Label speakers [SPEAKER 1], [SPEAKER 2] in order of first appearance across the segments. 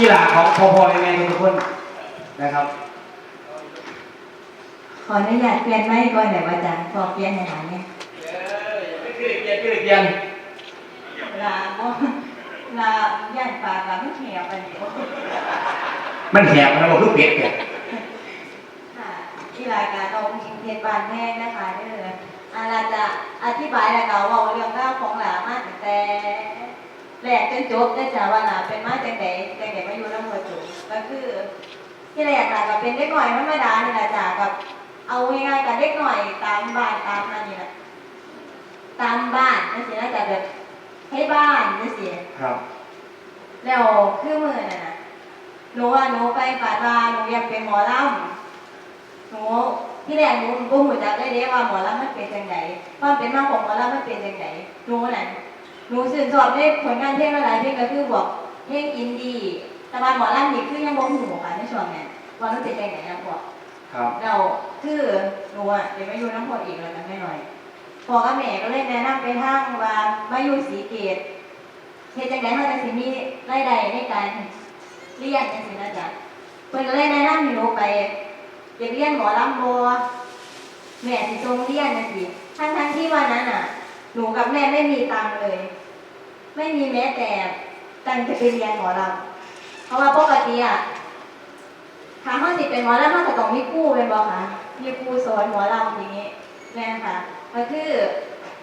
[SPEAKER 1] กีฬาของพอพอแม่ๆทุกคนนะครับ
[SPEAKER 2] ขออนุญาตเปลี่ยนไม้ก่อนเดี๋ยวอาจารย์ขอเปลี่ยนให้หน่อยเนี่ย
[SPEAKER 1] เอออย่าไปคือเกียนคือเกียน
[SPEAKER 2] ลาบ่ลาย่านปากกับไม่แขวไปเดี๋ยว
[SPEAKER 1] มันแหบนะบอกลูกเป็ดเนี่ย
[SPEAKER 2] ค่ะที่รายการเราอิงเทศบานแม่นะคะเด้ออาเราจะอธิบายแล้วก็เว่าเรื่องราวของหลามาตั้งแต่ แรกจนจบได้จ้ะว่าหลาเป็นมาจังไดจังไดมาอยู่น้ำหัวจุกก็คือที่แรกหลาก็เป็นเด็กหน่อยธรรมดานี่แหละจ้ะกับเอาง่ายๆกับเด็กหน่อยตามบ้านตามนั่นนี่แหละตามบ้านนั่นสิน่าจะแบบให้บ้านนั่นสิ
[SPEAKER 1] ครับ
[SPEAKER 2] แล้วคือมือน่ะนะหนูว่าหนูไปฝันว่าหนูอยากเป็นหมอลำหนูที่แรกหนูก็หูจักได้เด้ว่าหมอลำมันเป็นจังไดความเป็นมาของหมอลำมันเป็นจังไดหนูน่ะ หนูชื่นชอบในผลงานเพลงหลายๆเพลงก็คือบอกเพลงอินดี้แต่ว่าหมอลำนี่คือยังบ่หูค่ะในช่วงนั้นว่ามันเป็นจังไดนะพ่อ
[SPEAKER 1] ครับ
[SPEAKER 2] เราคือหนูอะเดี๋ยวมาอยู่น้ำพออีกแล้วกันไม่หน่อยพ่อกับแม่ก็เลยแนะนำไปทางว่ามาอยู่สีเกตเฮ็ดจังได๋เฮาจังสิมีรายได้ในการเรียนจังซี่นะจ๊ะเพิ่นก็เลยแนะนำให้หนูไปอยากเรียนหมอลำบ่แม่สิส่งเรียนจังซี่ทั้งๆที่วันนั้นน่ะ หนูกับแม่ไม่มีตังค์เลย ไม่มีแม้แต่ตังจะไปเรียนหมอลำเพราะว่าปกติอะถ้าเฮาสิเป็นหมอลำเฮาก็ต้องมีครูเป็นบ่คะมีครูสอนหมอลำอย่างนี้แม่ค่ะก็คือ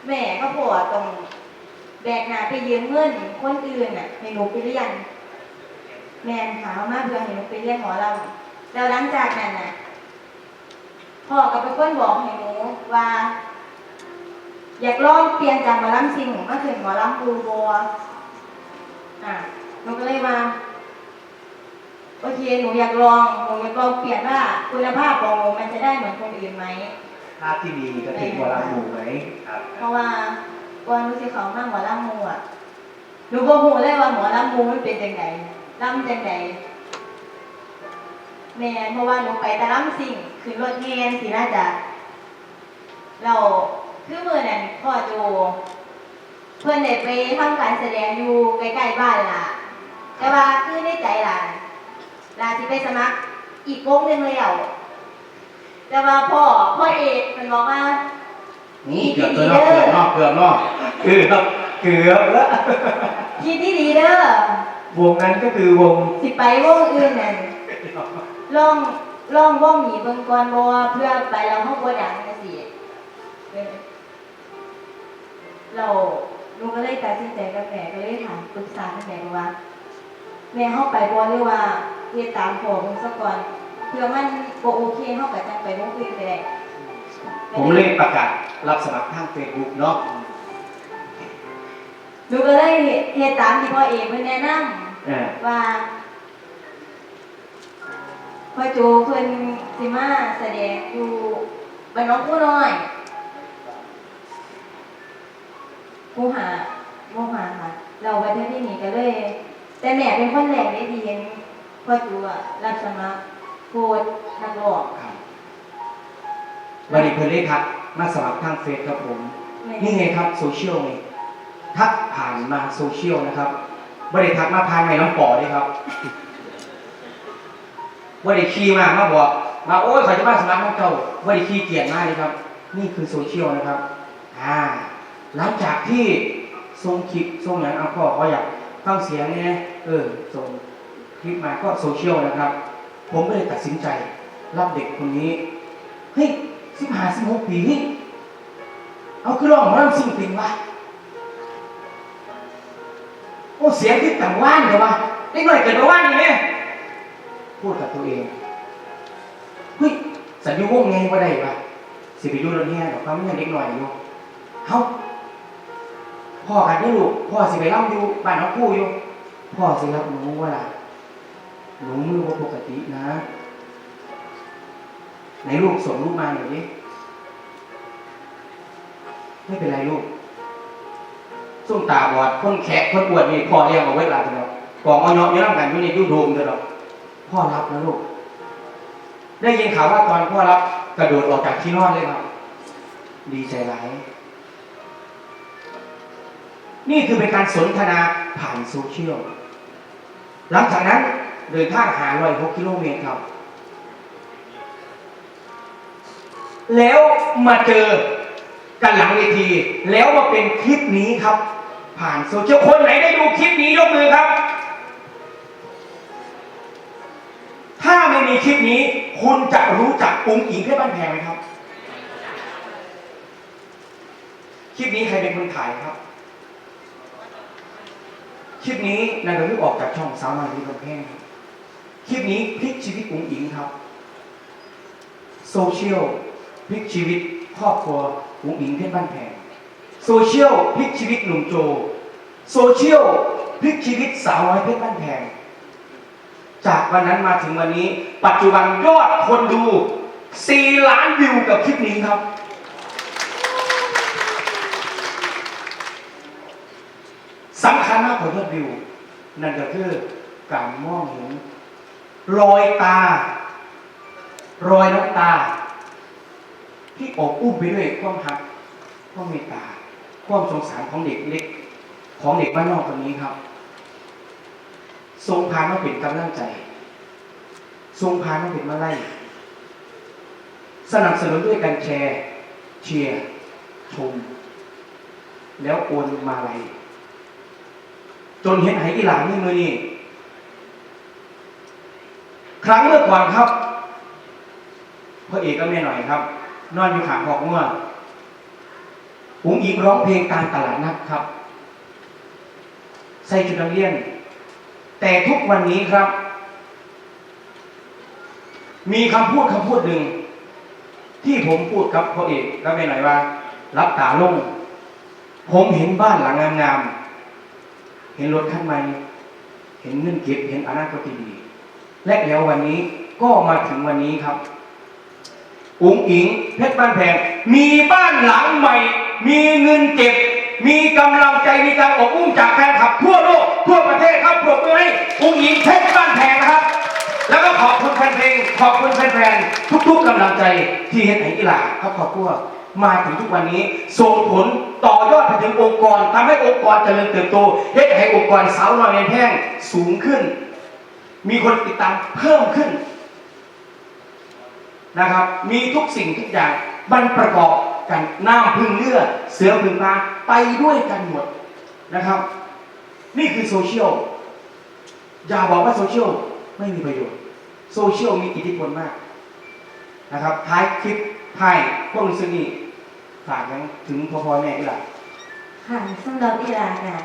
[SPEAKER 2] แม่ก็ปวดตรงแบกหนาไปยืมเงินคนอื่นน่ะให้หนูไปเรียนแมนขาวมาเพื่อให้หนูไปเรียนหมอลำแล้วหลังจากนั้นน่ะพ่อกับเป็นคนบอกให้หนูว่า อยากลองเปลี่ยนจากหมอลำซิงมาถึงหมอลำบูบัวอะหนูก็เลยมาโอเคหนูอยากลองหนูอยากลองเปลี่ยนว่าคุณภาพของหนูมันจะได้เหมือนคนอื่นไหม
[SPEAKER 1] ภาพที่ดีก็ถึงเวลาหมู่ไหมครับ
[SPEAKER 2] เพราะว่าก่อนหนูสิเขามาหมอลำมูอะหนูบ่ฮู้เลยว่าหมอลำมูมันเป็นจังไดลำจังไดแม่นเพราะว่าหนูไปแต่ลำสิ่งขึ้นรถแฮนสิน่าจะเรา คือมื้อนั้นพ่อโจเพิ่นได้ไปทำการแสดงอยู่ใกล้ๆบ้านล่ะ แต่ว่าคือในใจล่ะล่ะสิไปสมัครอีกวงหนึงแล้วแต่ว่าพ่อพ่อเอกเพิ่นบอกว่า
[SPEAKER 1] นี่เกือบตัวนอกเกือบนอกเกือบนอกเกือบเกือบแล้ว
[SPEAKER 2] คิดที่ดีเด้อ
[SPEAKER 1] วงนั้นก็คือวง
[SPEAKER 2] สิไปวงอื่นนั่นลองลองวงหนีเบิ่งก่อนบ่ว่าเพื่อไปแล้วเฮาบ่ดังจังซี่ เออเราหนูก็เลยตัดสินใจกับแม่ก็เลยถามปรึกษากับแม่ว่า แม่เฮาไปบ่หรือว่าเฮ็ดตามพ่อเพิ่นซะก่อนเพื่อมันบ่โอเคเฮาก็จังไปวงอื่นก็ได้
[SPEAKER 1] ผมเลยประกาศรับสมัครทางเฟซบุ๊กเนาะ
[SPEAKER 2] หนูก็เลยเฮ็ดตามที่พ่อเอกเพิ่นแนะนำ
[SPEAKER 1] เออ
[SPEAKER 2] ว่าพ่อจูเพิ่นสิมาแสดงอยู่บ้านน้องผู้น้อย ผู้หาผู้หาค่ะ เราไปเที่ยวที่นี่ก็เลย แต่แม่เป็นคนแรกได้ดีเห็นพ่อจูอะรับสมัครโค้ดนักร้อง
[SPEAKER 1] ครับวันนี้เพื่อนเลยครับ มาสมัครทางเฟซครับผม นี่ไงครับโซเชียลไงทักผ่านมาโซเชียลนะครับว่าได้ทักมาผ่านในน้องปอด้วยครับว่าได้คีย์มามาบอกมาโอ้ยขอจะมาสมัครน้องเจ้าว่าได้คีย์เกียรติมากเลยครับ นี่คือโซเชียลนะครับ อ่า หลังจากที่ส่งคลิปส่งอย่างเอาพ่อเขาอยากฟังเสียงเนี่ยเออส่งคลิปมาก็โซเชียลนะครับ ผมก็เลยตัดสินใจรับเด็กคนนี้เฮ้ยสิบห้าสิบหกปีนี่เอาคือลองมาสิ่งติงวะโอ้เสียงที่ต่างว่านเหรอวะเล็กหน่อยเกิดมาว่านอย่างนี้พูดกับตัวเองเฮ้ยสัญญาวงไงว่าได้ปะสิไปดูรถแห่กับความยังเล็กหน่อยอยู่เฮ้า พ่อกันได้ลูกพ่อสิไปเล่าอยู่บ้านน้องคู่อยู่ พ่อสิรับหนูว่าล่ะหนูมือว่าปกตินะไหนลูกส่งลูกมาหน่อยดิไม่เป็นไรลูกส้มตาบอดคนแขกคนอวดนี่พ่อเลี้ยงเอาไว้หลายเดียวกองอ้อยเยอะน้ำกันอยู่ในยูโดมเดียวหรอพ่อรับนะลูก ได้ยินข่าวว่าตอนพ่อรับกระโดดออกจากที่นอนเลยครับดีใจร้าย นี่คือเป็นการสนทนาผ่านโซเชียล หลังจากนั้นเดินทางหาร้อยหกกิโลเมตรครับ แล้วมาเจอกันหลังเวที แล้วมาเป็นคลิปนี้ครับ ผ่านโซเชียลคนไหนได้ดูคลิปนี้ยกมือครับ ถ้าไม่มีคลิปนี้ คุณจะรู้จักอุ้งอิงเพชรบ้านแพงไหมครับ คลิปนี้ใครเป็นคนถ่ายครับ คลิปนี้นายกออกจากช่องสาวน้อยที่กำแพงคลิปนี้พลิกชีวิตอุ้งอิงครับ โซเชียลพลิกชีวิตครอบครัวอุ้งอิงเพชรบ้านแพงโซเชียลพลิกชีวิตหนุ่มโจ โซเชียลพลิกชีวิตสาวน้อยเพชรบ้านแพงจากวันนั้นมาถึงวันนี้ ปัจจุบันยอดคนดู 4 ล้านวิวกับคลิปนี้ครับ สำคัญมากกว่ายอดวิวนั่นก็คือการมองเห็นรอยตารอยน้ำตา ที่อบอุ้มไปด้วยความหักความเมตตา ความสงสารของเด็กเล็ก ของเด็กบ้านนอกคนนี้ครับ ทรงพามาเป็นกำลังใจ ทรงพามาเป็นมาไล่สนับสนุนด้วยการแชร์ เชียร์ชม แล้วโอนมาลัย จนเห็นไหอีหลานนี่มือนี่ครั้งเมื่อก่อนครับพระเอกก็ไม่หน่อยครับ นอนอยู่ขางบอกง่วงอุ้งอิงร้องเพลงตามตลาดนัดครับ ใส่ชุดนักเรียน แต่ทุกวันนี้ครับ มีคำพูดคำพูดหนึ่ง ที่ผมพูดกับพ่อเอกก็ไม่หน่อยว่า รับตาลง ผมเห็นบ้านหลังงามๆ เห็นรถคันใหม่เห็นเงินเก็บเห็นอนาคตที่ดีและแล้ววันนี้ก็มาถึงวันนี้ครับ อุ๋งอิงเพชรบ้านแพงมีบ้านหลังใหม่ มีเงินเก็บ มีกำลังใจมีการอบอุ้มจากแฟนคลับทั่วโลกทั่วประเทศครับปรบมือให้อุ๋งอิงเพชรบ้านแพงนะครับ แล้วก็ขอบคุณแฟนเพลงขอบคุณแฟนๆทุก ๆกำลังใจที่เห็นไหนกีฬาครับขอบคุณ มาถึงทุกวันนี้ ส่งผลต่อยอดไปถึงองค์กรทำให้องค์กรเจริญเติบโตเฮ็ดให้องค์กรสาวน้อยในแพร่งสูงขึ้น มีคนติดตามเพิ่มขึ้นนะครับ มีทุกสิ่งทุกอย่างมันประกอบกันน้ำพึ่งเลือดเสือพึ่งปลาไปด้วยกันหมดนะครับ นี่คือโซเชียลอย่าบอกว่าโซเชียลไม่มีประโยชน์โซเชียลมีอิทธิพลมากนะครับท้ายคลิปท้ายพวกนี่ ฝากยังถึงพ่อพ่อแม่อีกล่ะ
[SPEAKER 2] ค่ะสำหรับอีหลานน่ะ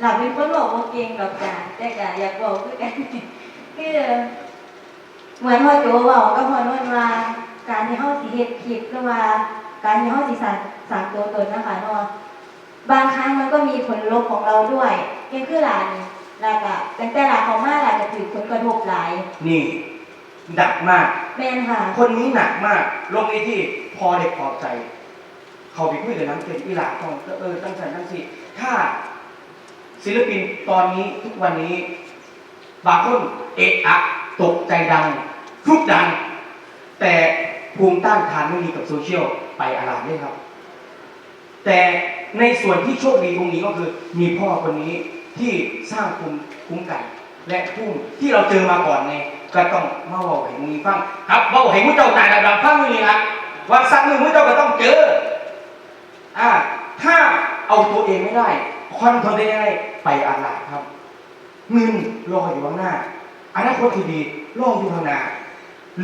[SPEAKER 2] หลับเป็นคนบอกว่าเก่งหรอกจ้ะแต่ก็อยากบอกคือกันคือเหมือนพ่อโจบอกก็พอนวลว่าการที่เฮาสิเฮ็ดคลิปหรือว่า การที่เฮาสิสร้างสร้างตัวตนนะคะเนาะบางครั้งมันก็มีผลลบของเราด้วยเช่นคือหลานนี่แล้วก็ตั้งแต่หลานเขามาหลานก็ถือผลกระทบหลาย
[SPEAKER 1] นี่หนักมาก
[SPEAKER 2] แม่นค่ะ
[SPEAKER 1] คนนี้หนักมากลงในที่พอเด็กพอใจ เขาไปคุยกับน้ำเป็นอีหลาของเออตั้งใจตั้งสิถ้าศิลปินตอนนี้ทุกวันนี้ บางคนเอะอะตกใจดังฟลุกดัง แต่ภูมิต้านทานไม่มีกับโซเชียลไปอาลาดด้ครับ แต่ในส่วนที่โชคดีตรงนี้ก็คือมีพ่อคนนี้ที่สร้างภูมิคุ้มกัน และผู้ที่เราเจอมาก่อนไงก็ต้องมาบอกให้มึงฟังครับบอกให้มึงเจ้าตายดังๆฟังมึงนี่ครับวันสักหนึ่งมึงเจ้าก็ต้องเจอ อ่าถ้าเอาตัวเองไม่ได้คอนทรลได้ยังไงไปอาลาดครับเงินรออยู่ข้างหน้าอนาคตที่ดีรออยู่ข้างหน้า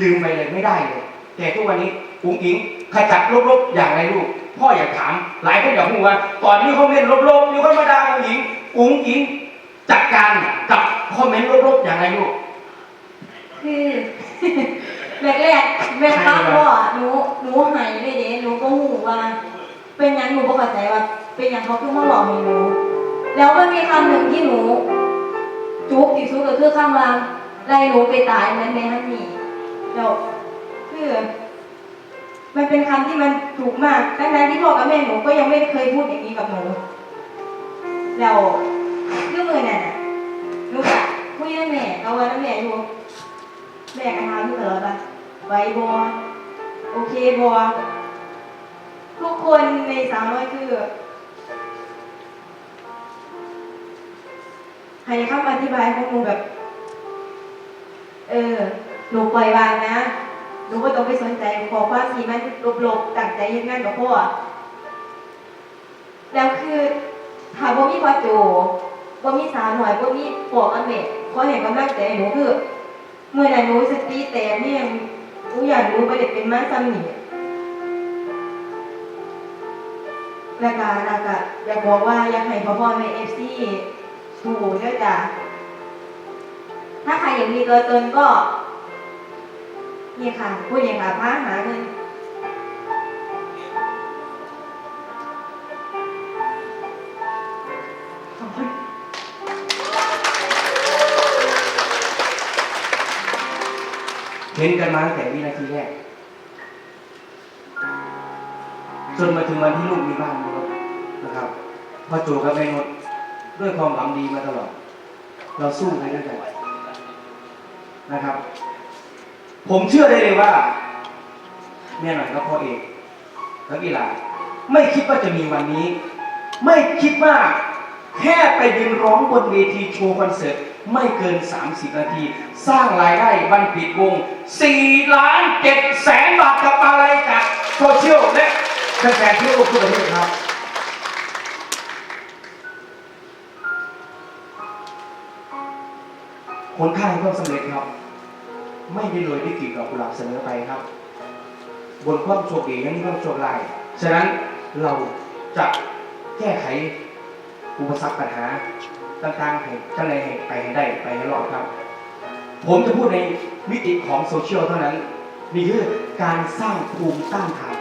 [SPEAKER 1] ลืมไปเลยไม่ได้เลย แต่ทุกวันนี้อุ้งอิงขจัดลบๆอย่างไรลูกพ่ออยากถาม หลายคนอยากรู้ว่าก่อนนี้เขาเล่นลบๆมีคนมาด่าอุ้งอิงอุ้งอิงจัดการกับคอมเมนต์ลบๆอย่างไรลูก
[SPEAKER 2] คือแรกแรกๆแม่ค้าพ่อหนูหนูหายเลยเด้หนูก็หูว่า เป็นหยังหนูก็เข้าใจว่า เป็นหยังเขาเพิ่งมาบอกให้หนู แล้วมันมีคำหนึ่งที่หนู จุกที่สุดก็คือคำว่าไล่หนูไปตายเหมือนในฮันนี่แล้วคือมันเป็นคำที่มันถูกมากทั้งๆที่พ่อกับแม่หนูก็ยังไม่เคยพูดอย่างนี้กับหนู แล้วคือมือนั่นน่ะหนูกะคุยกับแม่เอาไว้แล้วแม่อยู่แม่ก็ถามอยู่ตลอดว่าไหวบอโอเคบอ ทุกคนในสาวน้อยคือให้คำอธิบายของหนูแบบ เออ หนูปล่อยวางนะ หนูก็ต้องไปสนใจขอความที่มันลบๆตั้งใจเฮ็ดงานกับพ่อแล้วคือถ้าบ่มีพ่อโจบ่มีสาวหน่อยบ่มีปอกอเมดขอให้กำลังใจหนูคือ เมื่อนั้นหนูสติแตกนี่ยังหนูอยากรู้บ่ได้เป็นมาซ้ำหนี่ แล้วก็แล้วก็อยากบอกว่าอยากให้พ่อพ่อแม่ FC สู้เด้อจ้ะถ้าใครอยากมีตัวตนก็นี่ค่ะพูดอย่างค่ะพาหาเงิน
[SPEAKER 1] เห็นกันมาตั้งแต่วินาทีแรก นมาถึงวันที่ลูกมีบ้านมีรถนะครับพ่อโจกับแม่นดด้วยความหวังดีมาตลอด เราสู้ไปด้วยกันนะครับ ผมเชื่อได้เลยว่าแม่หน่อยก็พ่อเอกแล้วกีฬาไม่คิดว่าจะมีวันนี้ ไม่คิดว่าแค่ไปยืนร้องบนเวทีโชว์คอนเสิร์ตไม่เกิน 30 นาที สร้างรายได้วันปิดวง4ล้าน7แสนบาทกับอะไรจากโซเชียลและ แฟนๆทั่วโลกทั่วประเทศครับผลทางแห่งความสำเร็จครับ ไม่ได้โรยด้วยกลีบดอกกุหลาบเสมอไปครับ บนความโชคดียังมีความโชคร้ายฉะนั้นเราจะแก้ไขอุปสรรคปัญหาต่างๆให้ข้างในให้ไปให้ได้ไปให้รอดครับ ผมจะพูดในมิติของโซเชียลเท่านั้น นี่คือการสร้างภูมิต้านทาน